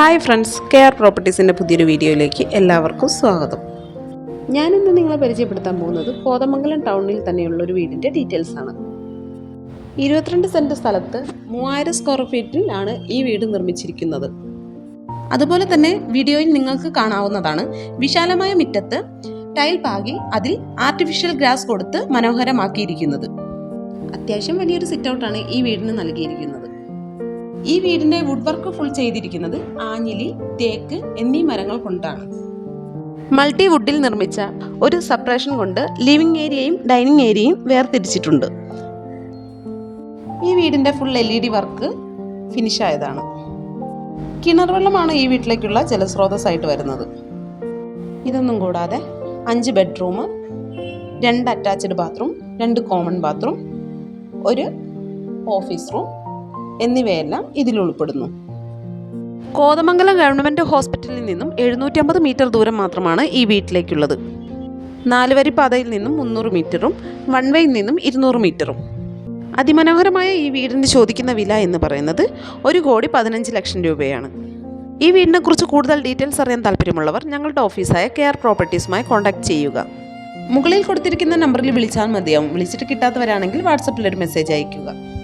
Hi friends care പ്രോപ്പർട്ടീസിന്റെ പുതിയൊരു വീഡിയോയിലേക്ക് എല്ലാവർക്കും സ്വാഗതം. ഞാനിന്ന് നിങ്ങളെ പരിചയപ്പെടുത്താൻ പോകുന്നത് കോതമംഗലം ടൗണിൽ തന്നെയുള്ള ഒരു വീടിന്റെ ഡീറ്റെയിൽസ് ആണ്. ഇരുപത്തിരണ്ട് സെന്റ് സ്ഥലത്ത് മൂവായിരം സ്ക്വയർ ഫീറ്റിലാണ് ഈ വീട് നിർമ്മിച്ചിരിക്കുന്നത്. അതുപോലെ തന്നെ വീഡിയോയിൽ നിങ്ങൾക്ക് കാണാവുന്നതാണ്. വിശാലമായ മുറ്റത്ത് ടൈൽ പാകി അതിൽ ആർട്ടിഫിഷ്യൽ ഗ്രാസ് കൊടുത്ത് മനോഹരമാക്കിയിരിക്കുന്നത്. അത്യാവശ്യം വലിയൊരു സിറ്റ് ഔട്ടാണ് ഈ വീടിന് നൽകിയിരിക്കുന്നത്. ഈ വീടിന്റെ വുഡ് വർക്ക് ഫുൾ ചെയ്തിരിക്കുന്നത് ആഞ്ഞിലി തേക്ക് എന്നീ മരങ്ങൾ കൊണ്ടാണ്. മൾട്ടി വുഡിൽ നിർമ്മിച്ച ഒരു സപ്പറേഷൻ കൊണ്ട് ലിവിംഗ് ഏരിയയും ഡൈനിങ് ഏരിയയും വേർതിരിച്ചിട്ടുണ്ട്. ഈ വീടിന്റെ full L E D work finish ആയതാണ്. കിണർ വെള്ളമാണ് ഈ വീട്ടിലേക്കുള്ള ജലസ്രോതസ്സായിട്ട് വരുന്നത്. ഇതൊന്നും കൂടാതെ അഞ്ച് ബെഡ്റൂം രണ്ട് അറ്റാച്ച്ഡ് ബാത്റൂം രണ്ട് കോമൺ ബാത്റൂം ഒരു ഓഫീസ് റൂം എന്നിവയെല്ലാം ഇതിൽ ഉൾപ്പെടുന്നു. കോതമംഗലം ഗവൺമെന്റ് ഹോസ്പിറ്റലിൽ നിന്നും എഴുന്നൂറ്റമ്പത് മീറ്റർ ദൂരം മാത്രമാണ് ഈ വീട്ടിലേക്കുള്ളത്. നാലുവരി പാതയിൽ നിന്നും മുന്നൂറ് മീറ്ററും വൺ വേയിൽ നിന്നും ഇരുന്നൂറ് മീറ്ററും. അതിമനോഹരമായ ഈ വീടിന് ചോദിക്കുന്ന വില എന്ന് പറയുന്നത് ഒരു കോടി പതിനഞ്ച് ലക്ഷം രൂപയാണ്. ഈ വീടിനെ കുറിച്ച് കൂടുതൽ ഡീറ്റെയിൽസ് അറിയാൻ താല്പര്യമുള്ളവർ ഞങ്ങളുടെ ഓഫീസായ കെയർ പ്രോപ്പർട്ടീസുമായി കോൺടാക്ട് ചെയ്യുക. മുകളിൽ കൊടുത്തിരിക്കുന്ന നമ്പറിൽ വിളിച്ചാൽ മതിയാവും. വിളിച്ചിട്ട് കിട്ടാത്തവരാണെങ്കിൽ വാട്സപ്പിൽ ഒരു മെസ്സേജ് അയയ്ക്കുക.